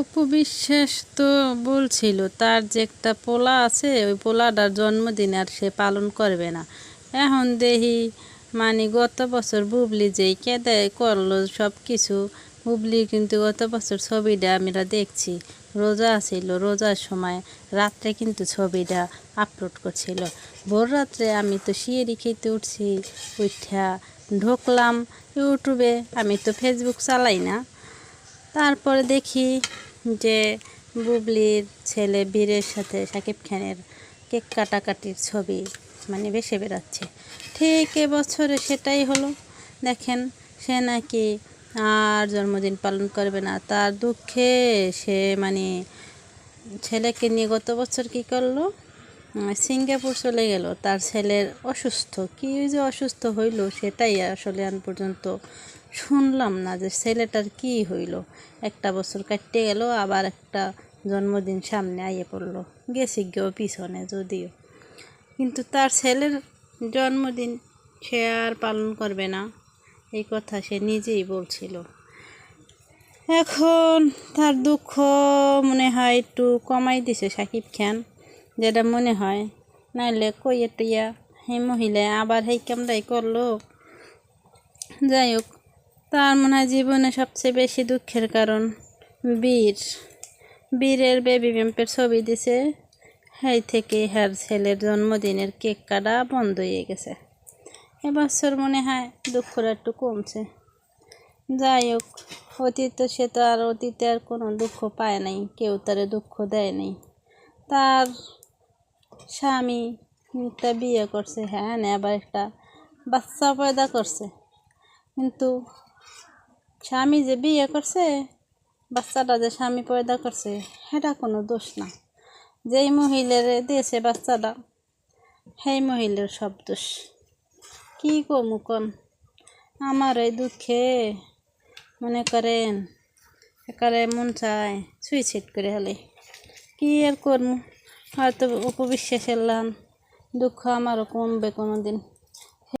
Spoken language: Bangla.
অপু বিশ্বাস তো বলছিল, তার যে একটা পোলা আছে, ওই পোলাটার জন্মদিন আর সে পালন করবে না। এখন দেখি মানে গত বছর বুবলি যেই কেঁদে করল সব কিছু বুবলি কিন্তু গত বছর ছবিটা আমরা দেখছি। রোজা ছিল, রোজার সময় রাত্রে কিন্তু ছবিটা আপলোড করছিল। ভোর রাত্রে আমি তো শিয়েরি খেতে উঠছি উঠা ঢুকলাম, ইউটিউবে, আমি তো ফেসবুক চালাই না। তারপরে দেখি যে বুবলির ছেলে বীরের সাথে সাকিব খানের কেক কাটাকাটির ছবি মানে ভেসে বেড়াচ্ছে। ঠিক এবছরে সেটাই হলো। দেখেন, সে নাকি আর জন্মদিন পালন করবে না, তার দুঃখে সে মানে ছেলেকে নিয়ে গত বছর কী করল? সিঙ্গাপুর চলে গেল। তার ছেলের অসুস্থ। কী যে অসুস্থ হইল সেটাই আসলে আন পর্যন্ত শুনলাম না যে ছেলেটার কি হইল। একটা বছর কাটতে গেল, আবার একটা জন্মদিন সামনে আইয়ে পড়ল। গেছি গেও পিছনে যদিও। কিন্তু তার ছেলের জন্মদিন সে আর পালন করবে না। এই কথা সে নিজেই বলছিল। এখন তার দুঃখ মনে হয় একটু কমাই দিছে সাকিব খান, যেটা মনে হয়। নাইলে কই টিয়া সেই মহিলা আবার সেই কামটাই করল। যাই হোক তার মনে হয় জীবনে সবচেয়ে বেশি দুঃখের কারণ? বীর। বীরের বেবি ব্যাম্পের ছবি দিছে। সেই থেকে হ্যার ছেলের জন্মদিনের কেক কাটা বন্ধ হয়ে গেছে। এবছর মনে হয় দুঃখটা একটু কমছে। যাই হোক, অতীতে সে তো আর অতীতে আর কোনো দুঃখ পায় নাই, কেউ তারে দুঃখ দেয় নাই। তার স্বামী একটা বিয়ে করছে হ্যাঁ আবার একটা বাচ্চা পয়দা করছে। কিন্তু স্বামী যে বিয়ে করছে, বাচ্চাটা যে স্বামী পয়দা করছে, সেটা কোনো দোষ না। যেই মহিলার দিয়েছে বাচ্চাটা, সেই মহিলার সব দোষ। কী কমু কন আমার এই দুঃখে, মনে করেন একারে মন চায় সুইসাইড করে হলে কি আর করব? হয়তো উপবিশ্বাস এলাম দুঃখ আমারও কমবে কোনো দিন